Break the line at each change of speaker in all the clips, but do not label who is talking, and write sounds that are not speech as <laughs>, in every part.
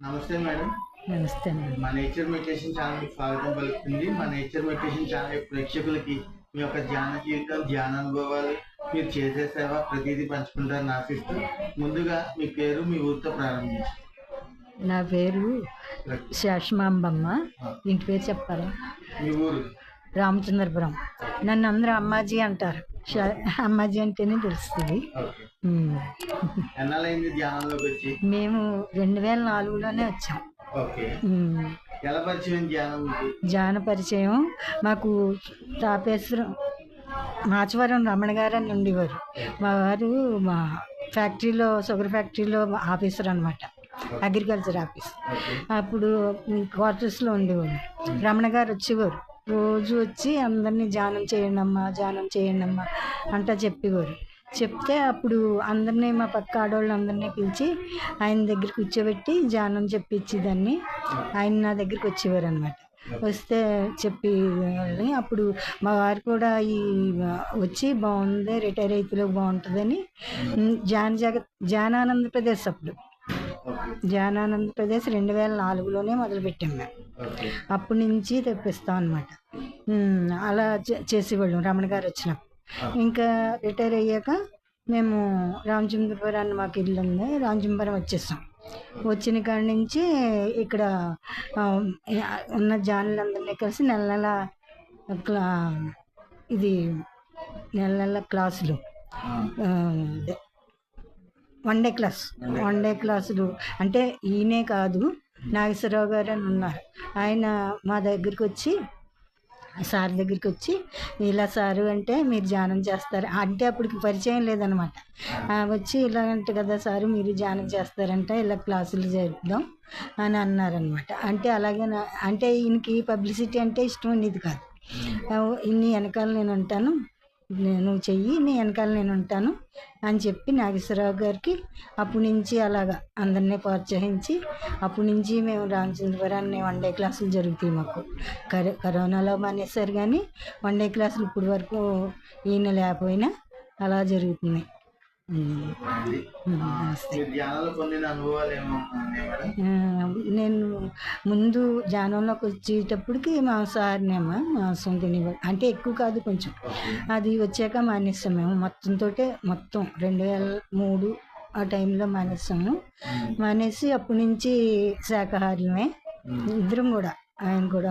నమస్తే మేడం.
నమస్తే
మా నేచర్ మెడిటేషన్ ఛానల్కి స్వాగతం పలుకుతుంది. మా నేచర్ మెడిటేషన్ ఛానల్ ప్రేక్షకులకి మీ యొక్క ధ్యాన జీవితం ధ్యాన అనుభవాలు మీరు చేసే సేవ ప్రతిదీ పంచుకుంటారని ఆశిస్తూ ముందుగా మీ పేరు మీ ఊరితో ప్రారంభించండి.
నా పేరు శేషమాంబమ్మ ఇంటి పేరు చెప్పాలా?
మీ ఊరు?
రామచంద్రపురం. నన్ను అందరూ అమ్మాజీ అంటారు. అమ్మాజీ అంటేనే తెలుస్తుంది. మేము రెండు వేల నాలుగులోనే వచ్చాం
ధ్యానం
జాన పరిచయం మాకు తాపేశ్వరం మాచవరం రమణ గారు అని ఉండేవారు. మా వారు మా ఫ్యాక్టరీలో షుగర్ ఫ్యాక్టరీలో ఆఫీసర్ అనమాట అగ్రికల్చర్ ఆఫీస్. అప్పుడు క్వార్టర్స్లో ఉండేవారు రమణ గారు వచ్చేవారు. రోజు వచ్చి అందరినీ ధ్యానం చేయండి అమ్మా ధ్యానం చేయండి అమ్మా అంట చెప్పేవారు. చెప్తే అప్పుడు అందరినీ మా పక్క ఆడవాళ్ళు అందరినీ పిలిచి ఆయన దగ్గర కూర్చోబెట్టి ధ్యానం చెప్పించేదాన్ని ఆయన నా దగ్గరికి వచ్చేవారు అనమాట వస్తే చెప్పి వాళ్ళని అప్పుడు మా వారు కూడా ఈ వచ్చి బాగుంది రిటైర్ అయితే బాగుంటుందని జాన జగ జానానంద ప్రదేశ్ అప్పుడు.
ఓకే.
జానానంద ప్రదేశ్ రెండు వేల నాలుగులోనే మొదలుపెట్టాం మేము. అప్పటి నుంచి తెప్పిస్తాం అనమాట అలా చే- చేసేవాళ్ళం. రమణ గారు వచ్చినప్పుడు. ఇంకా రిటైర్ అయ్యాక మేము రామచంద్రపురాన్ని మాకు ఇల్లు ఉంది. రామచంద్రపురం వచ్చేసాం. వచ్చిన కాడి నుంచి ఇక్కడ ఉన్న జానులందరినీ కలిసి నెల నెల క్లా ఇది నెల నెల క్లాసులు. One day class one day క్లాసులు. అంటే ఈయనే కాదు నాగేశ్వరరావు గారు అని ఉన్నారు. ఆయన మా దగ్గరికి వచ్చి సార్ దగ్గరికి వచ్చి ఇలా సారు అంటే మీరు ధ్యానం చేస్తారు. అంటే అప్పటికి పరిచయం లేదనమాట. వచ్చి ఇలా అంటే కదా సారు మీరు ధ్యానం చేస్తారంటే ఇలా క్లాసులు చేద్దాం అని అన్నారనమాట. అంటే అలాగే అంటే ఈయనకి పబ్లిసిటీ అంటే ఇష్టం ఉండేది కాదు. ఇన్ని వెనకాల నేను ఉంటాను నేను చెయ్యి నీ వెనకాల నేను ఉంటాను అని చెప్పి నాగేశ్వరరావు గారికి అప్పటి నుంచి అలాగా అందరినీ ప్రోత్సహించి అప్పటి నుంచి మేము రామచంద్రపురాన్ని వన్ డే క్లాసులు జరుగుతాయి మాకు. కరో కరోనాలో మానేశారు కానీ వన్ డే క్లాసులు ఇప్పటి వరకు ఈయన లేకపోయినా అలా నమస్తే. నేను ముందు జానంలోకి వచ్చేటప్పటికి మాంసాహారనేమో మాంసం తినేవాడు. అంటే ఎక్కువ కాదు కొంచెం. అది వచ్చాక మానేస్తాం మేము. మొత్తంతో మొత్తం రెండు వేల మూడు ఆ టైంలో మానేస్తాము. మానేసి అప్పటి నుంచి శాకాహారమే. ఇద్దరం కూడా ఆయన కూడా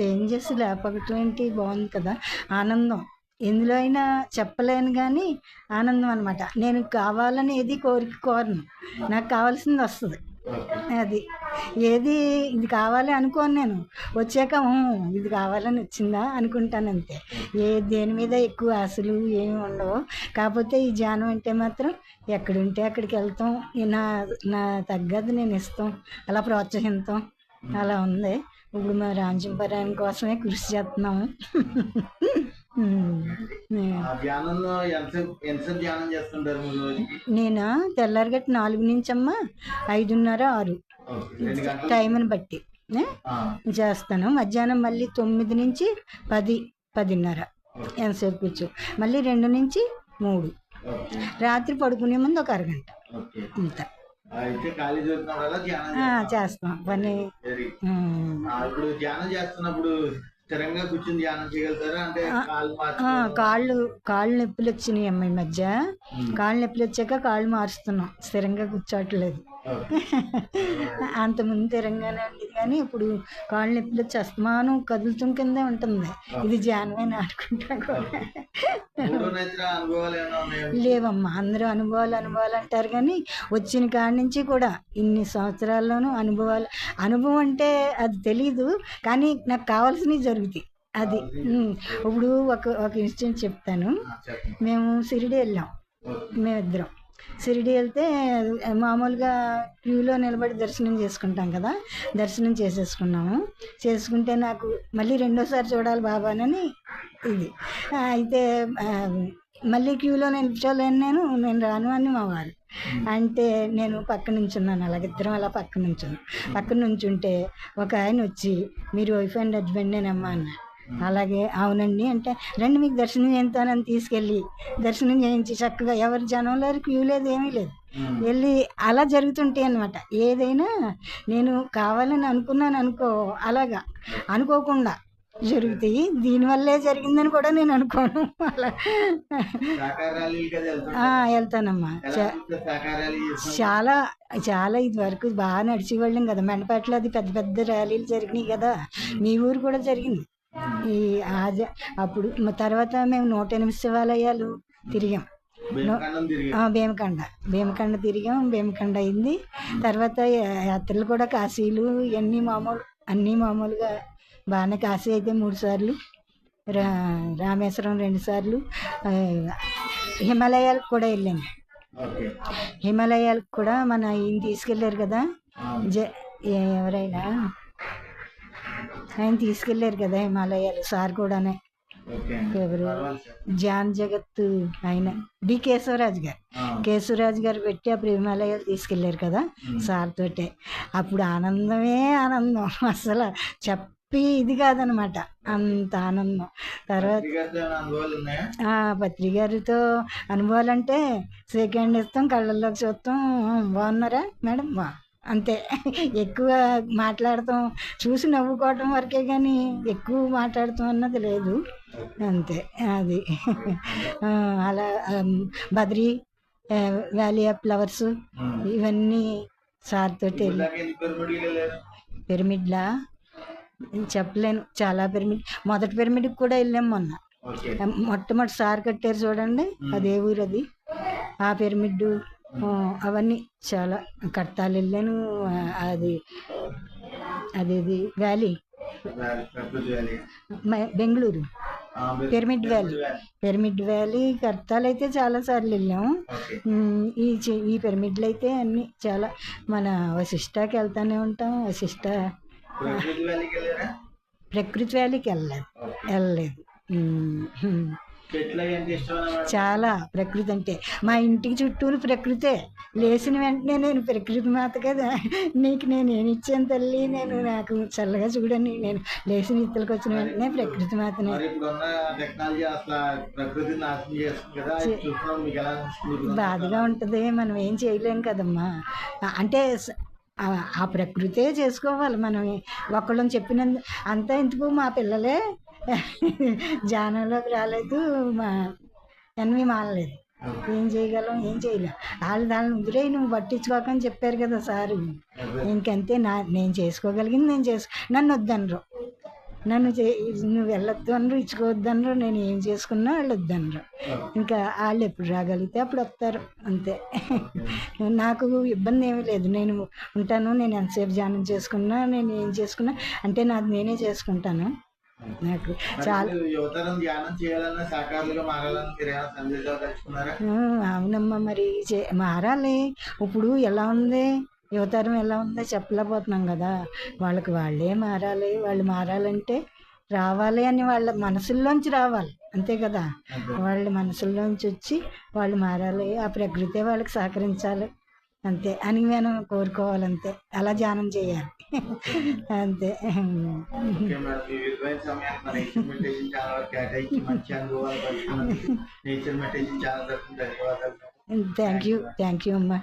చేంజెస్
లేకపోవటం ఏంటి? బాగుంది కదా. ఆనందం. ఎందులో అయినా చెప్పలేను కానీ ఆనందం అనమాట నేను కావాలని ఏది కోరిక కోరను. నాకు కావాల్సింది వస్తుంది. అది. ఏది ఇది కావాలి అనుకోను నేను. వచ్చాక "ఊ, ఇది కావాలని వచ్చిందా అనుకుంటాను అంతే. ఏ దేని మీద ఎక్కువ ఆశలు ఏమి ఉండవు. కాకపోతే ఈ ధ్యానం అంటే మాత్రం ఎక్కడుంటే అక్కడికి వెళ్తాం. నా నా తగ్గది నేను ఇస్తాం. అలా ప్రోత్సహిస్తాం అలా ఉంది. ఇప్పుడు మా రాంజంపరాయణ కోసమే కృషి చేస్తున్నాము. నేను? తెల్లారిగట్ట నాలుగు నుంచి అమ్మ ఐదున్నర ఆరు. టైంని బట్టి చేస్తాను. మధ్యాహ్నం మళ్ళీ తొమ్మిది నుంచి పది పదిన్నర. ఎంతసేపు కూర్చో? మళ్ళీ రెండు నుంచి మూడు. రాత్రి పడుకునే ముందు ఒక అరగంట. ఇంత.
చేస్తాం.
పని.
ఇప్పుడు ధ్యానం చేస్తున్నప్పుడు స్థిరంగా కూర్చుని ధ్యానం చేయగలుగుతారా? అంటే కాళ్ళు?
కాళ్ళు నొప్పులు వచ్చినాయి అమ్మ ఈ మధ్య. కాళ్ళు నొప్పులు వచ్చాక కాళ్ళు మారుస్తున్నాం. స్థిరంగా కూర్చోవట్లేదు. <laughs>
ఓకే.
అంతకుముందు స్థిరంగానే ఉండేది కానీ ఇప్పుడు కాళ్ళు నొప్పులు వచ్చి అస్తమానం కదులుతుం కిందే ఉంటుంది. ఇది జానమే ఆడుకుంటా కూడా. లేవమ్మా అందరూ అనుభవాలు అనుభవాలు అంటారు కానీ వచ్చిన కాడి నుంచి కూడా ఇన్ని సంవత్సరాల్లోనూ అనుభవాలు అనుభవం అంటే అది తెలీదు కానీ నాకు కావాల్సినవి జరుగుతాయి. అది. ఇప్పుడు ఒక ఒక ఇన్సిడెంట్ చెప్తాను. మేము షిరిడి వెళ్ళాం. మేమిద్దరం. షిరిడి వెళ్తే మామూలుగా క్యూలో నిలబడి దర్శనం చేసుకుంటాం కదా దర్శనం చేసేసుకున్నాము. చేసుకుంటే నాకు మళ్ళీ రెండోసారి చూడాలి బాబానని ఇది. అయితే మళ్ళీ క్యూలో నిల్చోలేను నేను నేను రాను అని మా వారు. అంటే నేను పక్క నుంచున్నాను అలాగ ఇద్దరం అలా పక్క నుంచున్నాం. పక్క నుంచుంటే ఒక ఆయన వచ్చి మీరు వైఫ్ అండ్ హస్బెండేనమ్మా అన్న అలాగే అవునండి. అంటే రండి మీకు దర్శనం చేస్తానని తీసుకెళ్ళి దర్శనం చేయించి చక్కగా ఎవరి జనంలో క్యూ లేదు ఏమీ లేదు. వెళ్ళి అలా జరుగుతుంటాయి అన్నమాట. ఏదైనా నేను కావాలని అనుకున్నాను అనుకో అలాగా అనుకోకుండా జరుగుతాయి దీనివల్లే జరిగిందని కూడా నేను అనుకోను. అలా. వెళ్తానమ్మా? చాలా చాలా ఇది వరకు బాగా నడిచేవాళ్ళం కదా. మెండపేటలో అది పెద్ద పెద్ద ర్యాలీలు జరిగినాయి కదా. మీ ఊరు కూడా జరిగింది. ఈ ఆజ అప్పుడు తర్వాత మేము నూట ఎనిమిది శివాలయాలు తిరిగాం. భీమకండ భీమకండ. తిరిగాం. భీమకండ అయింది. తర్వాత యాత్రలు కూడా కాశీలు ఇవన్నీ మామూలు అన్నీ మామూలుగా బాగానే కాశీ అయితే మూడు సార్లు రా రామేశ్వరం రెండు సార్లు హిమాలయాలకు కూడా వెళ్ళాము హిమాలయాలకు కూడా మన ఈయన తీసుకెళ్ళారు కదా జ ఎవరైనా ఆయన తీసుకెళ్ళారు కదా హిమాలయాలు సార్ కూడానే. ఎవరు. జాన్ జగత్ ఆయన. డి కేశవరాజు గారు. కేశవరాజు గారు పెట్టి అప్పుడు హిమాలయాలు తీసుకెళ్ళారు కదా. సార్ తోటే. అప్పుడు ఆనందమే ఆనందం. <laughs> అసలు చెప్పి ఇది కాదనమాట. అంత ఆనందం. తర్వాత ఆ పత్రికారితో అనుభవాలంటే సెకండ్ ఇస్తాం కళ్ళల్లోకి చూస్తాం. బాగున్నారా మేడం? బా. అంతే. ఎక్కువ మాట్లాడతాం. చూసి నవ్వుకోవటం వరకే కానీ ఎక్కువ మాట్లాడతాం అన్నది లేదు. అంతే. అది. అలా బద్రీ వ్యాలీ ఆఫ్ ఫ్లవర్స్. ఇవన్నీ సార్ తోటి వెళ్ళి
ఇందాక ఎన్ని పిరమిడ్లు
చెప్పలేను. చాలా పిరమిడ్. మొదటి పిరమిడ్కి కూడా వెళ్ళాం మొన్న. మొట్టమొదటి సార్ కట్టారు చూడండి. అదే ఊరు అది ఆ పిరమిడ్ అవన్నీ చాలా కడతాలు వెళ్ళాను అది అదేది valley? Bengaluru? Pyramid valley. Pyramid valley. Kadthal అయితే చాలా సార్లు వెళ్ళాము. ఈ చి- ఈ పిరమిడ్లు అయితే అన్ని చాలా మన వశిష్టాకి వెళ్తానే ఉంటాం వశిష్ట
ప్రకృతి వ్యాలీకి వెళ్ళారా?
ప్రకృతి వ్యాలీకి వెళ్ళలేదు. వెళ్ళలేదు. చాలా ప్రకృతి అంటే. మా ఇంటికి చుట్టూరు ప్రకృతే. లేచిన వెంటనే నేను ప్రకృతి మాత కదా. నీకు నేను ఏమి ఇచ్చాను తల్లి? నేను నాకు చల్లగా చూడని నేను లేచిన ఇత్తలకు వచ్చిన వెంటనే ప్రకృతి మాతనే. బాధగా ఉంటుంది. మనం ఏం చేయలేం కదమ్మా. అంటే ఆ ప్రకృతే చేసుకోవాలి. మనం ఒకళ్ళని చెప్పినందు అంతా ఎందుకు మా పిల్లలే <laughs> జానంలోకి రాలేదు మా ఎన్వి మానలేదు. ఏం చేయగలం ఏం చేయలేం. వాళ్ళు దాన్ని వదిలే నువ్వు పట్టించుకోకని చెప్పారు కదా సారు. ఇంకంతే నా నేను చేసుకోగలిగింది నేను చేసుకో నన్ను వద్దనరు. నన్ను చే నువ్వు వెళ్ళొద్దు అనరు ఇచ్చుకోవద్దు అనరు నేను ఏం చేసుకున్నా వాళ్ళు వద్దనరు. ఇంకా వాళ్ళు ఎప్పుడు రాగలిగితే అప్పుడు వస్తారు అంతే. <laughs> నాకు ఇబ్బంది ఏమీ లేదు. నేను ఉంటాను నేను ఎంతసేపు ధ్యానం చేసుకున్నా నేను ఏం చేసుకున్నా అంటే నాది నేనే చేసుకుంటాను. నాకు చాలా అవునమ్మా మరి చే- మారాలి. ఇప్పుడు ఎలా ఉంది? యువతరం ఎలా ఉందో చెప్పలేకపోతున్నాం కదా. వాళ్ళకి వాళ్ళే మారాలి. వాళ్ళు మారాలంటే రావాలి అని వాళ్ళ మనసుల్లోంచి రావాలి. అంతే కదా. వాళ్ళ మనసుల్లోంచి వచ్చి వాళ్ళు మారాలి. ఆ ప్రకృతి వాళ్ళకి సహకరించాలి. అంతే. అని మనం కోరుకోవాలంతే. అలా ధ్యానం చేయాలి. అంతే. Thank you. థ్యాంక్ యూ అమ్మా.